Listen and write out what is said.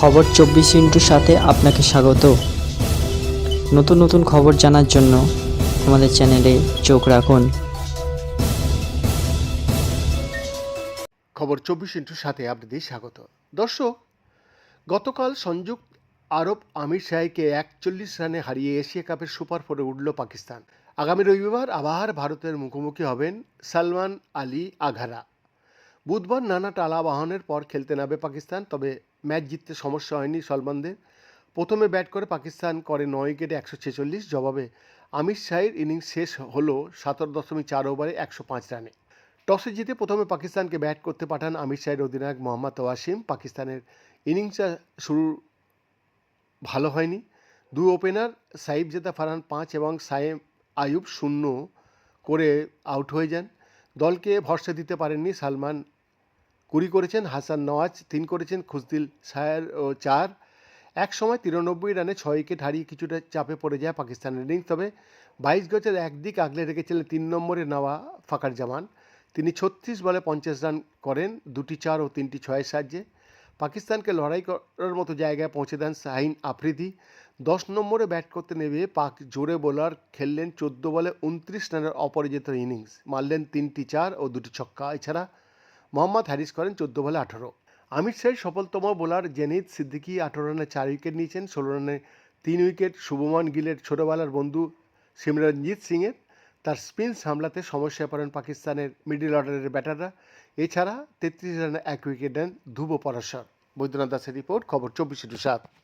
খবর চব্বিশ ইন্টুর সাথে আপনাকে স্বাগত। নতুন নতুন খবর জানার জন্য আমাদের চ্যানেলে চোখ রাখুন। খবর চব্বিশ ইন্টুর সাথে আপনাদের স্বাগত। দর্শক, গতকাল সংযুক্ত আরব আমির শাহীকে একচল্লিশ রানে হারিয়ে এশিয়া কাপের সুপার ফোরে উঠল পাকিস্তান। আগামী রবিবার আবার ভারতের মুখোমুখি হবেন সালমান আলী আঘারা। বুধবার নানা টালা বাহনের পর খেলতে নামবে পাকিস্তান, তবে ম্যাচ জিততে সমস্যা হয়নি সলমানদের। প্রথমে ব্যাট করে পাকিস্তান করে নয় উইকেটে একশো ছেচল্লিশ, জবাবে আমির শাহীর ইনিংস শেষ হলো সতেরো দশমিক চার ওভারে একশো পাঁচ রানে। টসে জিতে প্রথমে পাকিস্তানকে ব্যাট করতে পাঠান আমির শাহের অধিনায়ক মোহাম্মদ ওয়াসিম। পাকিস্তানের ইনিংসটা শুরু ভালো হয়নি। দুই ওপেনার সাইব জেতা ফারহান পাঁচ এবং সাইম আয়ুব শূন্য করে আউট হয়ে যান। দলকে ভরসা দিতে পারেননি সালমান কুড়ি করেছেন, হাসান নওয়াজ তিন করেছেন খুসদিল সায়ার ও চার। এক সময় তিরানব্বই রানে ছয় উইকেট হারিয়ে কিছুটা চাপে পড়ে যায় পাকিস্তানের ইনিংস, তবে বাইশ গজের একদিক আগলে রেখেছিলেন তিন নম্বরে নেওয়া ফাকার জামান। তিনি ছত্রিশ বলে পঞ্চাশ রান করেন, দুটি চার ও তিনটি ছয়ের সাহায্যে। পাকিস্তানকে লড়াই করার মতো জায়গায় পৌঁছে দেন শাহিন আফ্রিদি। দশ নম্বরে ব্যাট করতে নেমে পাক জোরে বোলার খেললেন চোদ্দ বলে উনত্রিশ রানের অপরাজিত ইনিংস, মারলেন তিনটি চার ও দুটি ছক্কা। এছাড়া মোহাম্মদ হ্যারিস করেন চোদ্দ বলে আঠারো। আমির শাহের সফলতম বোলার জেনিদ সিদ্দিকি আঠারো রানে চার উইকেট নিয়েছেন, ষোলো রানে তিন উইকেট। শুভমান গিলের ছোটোবেলার বন্ধু সিমরনজিৎ সিংয়ের। তার স্পিন সামলাতে সমস্যা পড়েন পাকিস্তানের মিডিল অর্ডারের ব্যাটাররা। এছাড়া তেত্রিশ রানে এক উইকেট নেন ধ্রুব পরাশর। বৈদ্যনাথ দাসের রিপোর্ট, খবর চব্বিশে টু সাত।